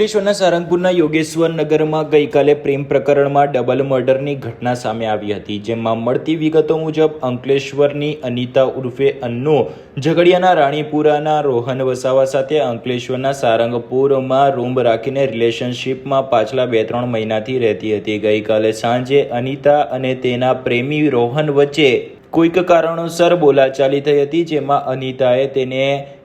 અંકલેશ્વરના સારંગપુરના યોગેશ્વર નગરમાં ગઈકાલે પ્રેમ પ્રકરણમાં ડબલ મર્ડરની ઘટના સામે આવી હતી, જેમાં મળતી વિગતો મુજબ અંકલેશ્વરની અનિતા ઉર્ફે અન્નુ ઝઘડિયાના રાણીપુરાના રોહન વસાવા સાથે અંકલેશ્વરના સારંગપુરમાં રૂમ રાખીને રિલેશનશિપમાં પાછલા બે ત્રણ મહિનાથી રહેતી હતી. ગઈકાલે સાંજે અનિતા અને તેના પ્રેમી રોહન વચ્ચે કોઈક કારણોસર બોલાચાલી થઈ હતી, જેમાં અનિતાએ તેને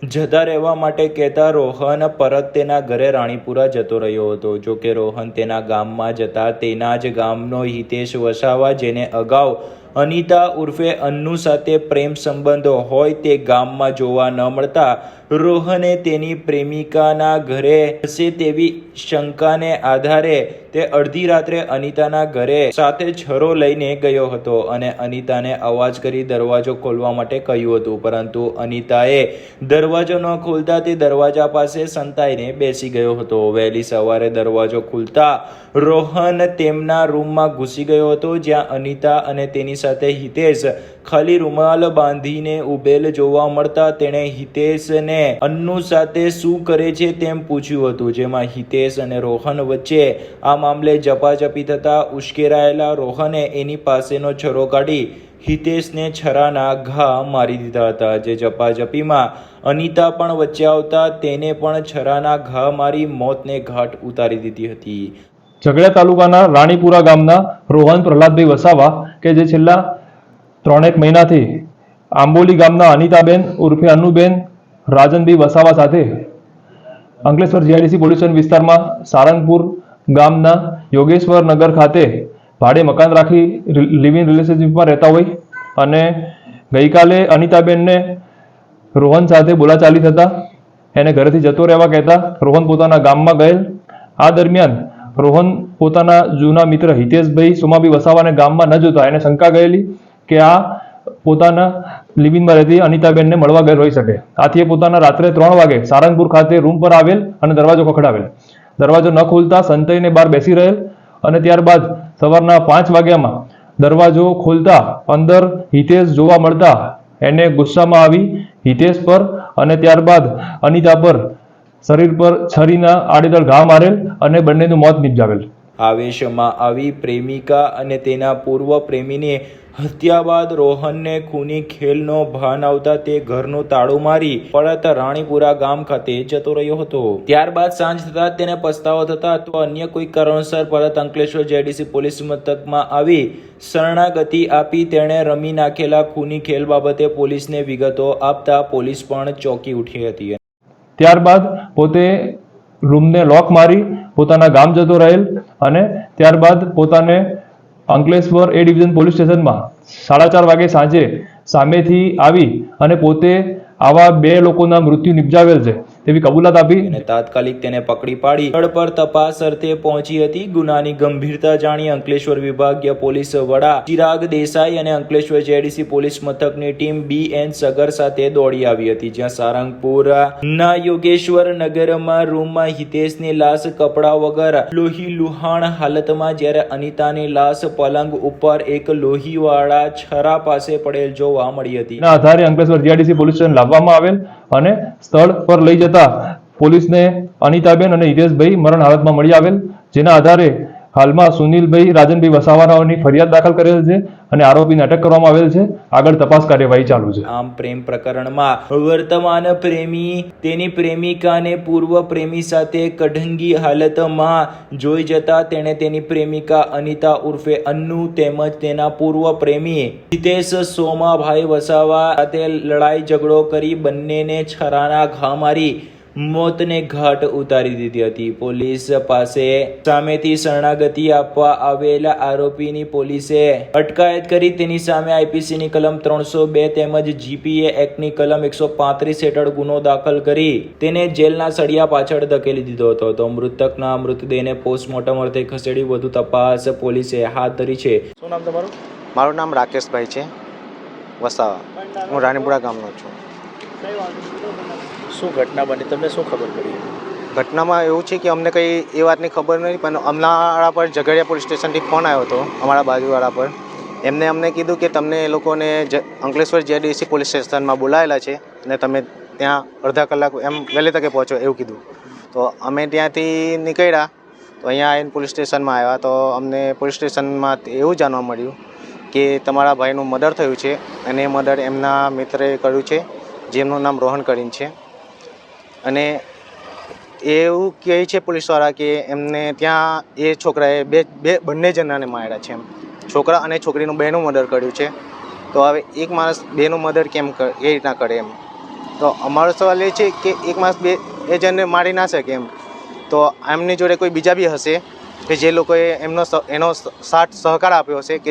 જતા રહેવા માટે કહેતા રોહન પરત તેના ઘરે રાણીપુરા જતો રહ્યો હતો. જો કે રોહન તેના ગામમાં જતા તેના જ ગામનો હિતેશ વસાવા, જેને અગાઉ અનિતા ઉર્ફે અન્નુ સાથે પ્રેમ સંબંધો હોય તે ગામમાં જોવા ન મળતા રોહને તેની પ્રેમિકાના ઘરે હશે તેવી શંકાને આધારે તે અડધી રાત્રે અનિતાના ઘરે સાથે છરો લઈને ગયો હતો અને અનિતાને અવાજ કરી દરવાજો ખોલવા માટે કહ્યું હતું. પરંતુ અનિતાએ દરવાજો ન ખોલતા તે દરવાજા પાસે સંતાઈને બેસી ગયો હતો. વહેલી સવારે દરવાજો ખુલતા રોહન તેમના રૂમમાં ઘૂસી ગયો હતો, જ્યાં અનિતા અને તેની સાથે હિતેશ ખાલી રૂમાલ બાંધીને ઉભેલ જોવા મળતા તેણે હિતેશને અન્નુ સાથે શું કરે છે તેમ પૂછ્યું હતું. જેમાં હિતેશ અને રોહન વચ્ચે આ મામલે ઝપાઝપી થતા ઉશ્કેરાયેલા રોહને એની પાસેનો છરો કાઢી હિતેશને છરાના ઘા મારી દીધા હતા. જે ઝપાઝપીમાં અનિતા પણ વચ્ચે આવતા તેને પણ છરાના ઘા મારી મોતને ઘાટ ઉતારી દીધી હતી. ઝઘડા તાલુકાના રાણીપુરા ગામના રોહન પ્રહલાદભાઈ વસાવા કે જે છેલ્લા ત્રણેક મહિનાથી આંબોલી ગામના અનિતાબેન ઉર્ફે અન્નુબેન રાજનભાઈ વસાવા સાથે અંકલેશ્વર જીઆઈડીસી પોલીસ વિસ્તારમાં સારંગપુર ગામના યોગેશ્વર નગર ખાતે ભાડે મકાન રાખી લિવ ઇન રિલેશનશીપમાં રહેતા હોય અને ગઈકાલે અનિતાબેનને રોહન સાથે બોલાચાલી થતા એને ઘરેથી જતો રહેવા કહેતા રોહન પોતાના ગામમાં ગયેલ. આ દરમિયાન રોહન પોતાના જૂના મિત્ર હિતેશભાઈ સોમાભાઈ વસાવાને ગામમાં ન જોતા એને શંકા ગયેલી કે આ પોતાના લિવિંગમાં રહેતી અનિતાબેનને મળવા ગયેલ હોઈ શકે. આથી એ પોતાના રાત્રે ત્રણ વાગે સારંગપુર ખાતે રૂમ પર આવેલ અને દરવાજો ખખડાવેલ. દરવાજો ન ખોલતા સંતઈને બહાર બેસી રહેલ અને ત્યારબાદ સવારના પાંચ વાગ્યામાં દરવાજો ખોલતા અંદર હિતેશ જોવા મળતા એને ગુસ્સામાં આવી હિતેશ પર અને ત્યારબાદ અનિતા પર શરીર પર છરીના આડેદળ ઘા મારેલ અને બંનેનું મોત નિપજાવેલ. આવેશમાં આવી પ્રેમિકા અને તેના પૂર્વ પ્રેમીને હત્યા બાદ રોહનને ખૂની ખેલનો ભાન આવતા તે ઘરનું તાળું મારી પરત રાણીપુરા ગામ ખાતે જતો રહ્યો હતો. ત્યારબાદ સાંજ થતા તેને પસ્તાવો થતા અથવા અન્ય કોઈ કારણસર પરત અંકલેશ્વર જેડીસી પોલીસ મથકમાં આવી શરણાગતિ આપી તેણે રમી નાખેલા ખૂની ખેલ બાબતે પોલીસને વિગતો આપતા પોલીસ પણ ચોંકી ઉઠી હતી. ત્યારબાદ પોતે રૂમને લોક મારી પોતાના ગામ જતો રહેલ અને ત્યારબાદ પોતાને અંકલેશ્વર એ ડિવિઝન પોલીસ સ્ટેશનમાં સાડા ચાર વાગે સાંજે સામેથી આવી અને પોતે આવા બે લોકોના મૃત્યુ નિપજાવેલ છે. તેવી કબૂલાત આપી. અને તાત્કાલિક તેને પકડી પાડી. સ્થળ પર તપાસ અર્થે પહોંચી હતી. ગુનાની ગંભીરતા જાણી અંકલેશ્વર વિભાગીય પોલીસ વડા ચિરાગ દેસાઈ અને અંકલેશ્વર જેડીસી પોલીસ મથકની ટીમ બી એન સગર સાથે દોડી આવી હતી જ્યાં સારંગપુર ના યોગેશ્વર નગરમાં રૂમમાં હિતેશની લાશ કપડા વગર લોહી લુહાણ હાલતમાં જ્યારે અનિતાની લાશ પલંગ ઉપર એક લોહીવાળા છરા પાસે પડેલ જોવા મળી હતી. આધારે અંકલેશ્વર જીઆઈડીસી પોલીસ સ્ટેશન લાવવામાં આવેલ. અને સ્થળ પર લઈ જતા પોલીસને અનિતાબેન અને હિતેશભાઈ મરણ હાલતમાં મળી આવેલ, જેના આધારે હાલમાં સુનિલભાઈ રાજનભાઈ વસાવારાઓની ફરિયાદ દાખલ કરેલ છે અને આરોપીને અટક કરવામાં આવેલ છે. આગળ તપાસ કાર્યવાહી ચાલુ છે. આમ પ્રેમ પ્રકરણમાં વર્તમાન પ્રેમી, તેની પ્રેમિકાને પૂર્વ પ્રેમી સાથે કઢંગી હાલતમાં જોઈ જતા તેણે તેની પ્રેમિકા અનિતા ઉર્ફે અન્નુ તેમજ તેના પૂર્વ પ્રેમી હિતેશ સોમાભાઈ વસાવા સાથે લડાઈ ઝઘડો કરી બંનેને છરાના ઘા મારી મોતને ઘાટ ઉતારી દીધી હતી. પોલીસ પાસે સામેથી શરણાગતિ આપવા આવેલા આરોપીની પોલીસે અટકાયત કરી. તેની સામે આઈપીસીની કલમ ત્રણસો બે તેમજ જીપીએ એક્ટની કલમ એકસો પાંત્રીસ હેઠળ ગુનો દાખલ કરી તેને જેલના સળિયા પાછળ ધકેલી દીધો હતો. તો મૃતકના મૃતદેહને પોસ્ટમોર્ટમ અર્થે ખસેડી વધુ તપાસ પોલીસે હાથ ધરી છે. શું નામ તમારું? મારું નામ રાકેશભાઈ છે. વસાવા. હું રાણીપુરા ગામનો છું. શું ઘટના બની? તમને શું ખબર પડી? ઘટનામાં એવું છે કે અમને કંઈ એ વાતની ખબર નથી પણ અમનાવાળા પર ઝઘડિયા પોલીસ સ્ટેશનથી ફોન આવ્યો હતો, અમારા બાજુવાળા પર. એમને અમને કીધું કે તમને એ લોકોને અંકલેશ્વર જેડીસી પોલીસ સ્ટેશનમાં બોલાયેલા છે અને તમે ત્યાં અડધા કલાક એમ વહેલી તકે પહોંચો એવું કીધું. તો અમે ત્યાંથી નીકળ્યા, તો અહીંયા આવીને પોલીસ સ્ટેશનમાં આવ્યા. તો અમને પોલીસ સ્ટેશનમાં એવું જાણવા મળ્યું કે તમારા ભાઈનું મર્ડર થયું છે અને એ મર્ડર એમના મિત્રએ કર્યું છે, જેમનું નામ રોહન કરીને છે. અને એવું કહે છે પોલીસવાળા કે એમને ત્યાં એ છોકરાએ બે બે બંને જણાને માર્યા છે એમ. છોકરા અને છોકરીનું બેનું મર્ડર કર્યું છે. તો હવે એક માણસ બેનું મર્ડર કેમ એ રીતના કરે એમ. તો અમારો સવાલ એ છે કે એક માણસ બે, એ જણને મારી ના શકે એમ. તો એમની જોડે કોઈ બીજા બી હશે કે જે લોકોએ એમનો એનો સાથ સહકાર આપ્યો હશે કે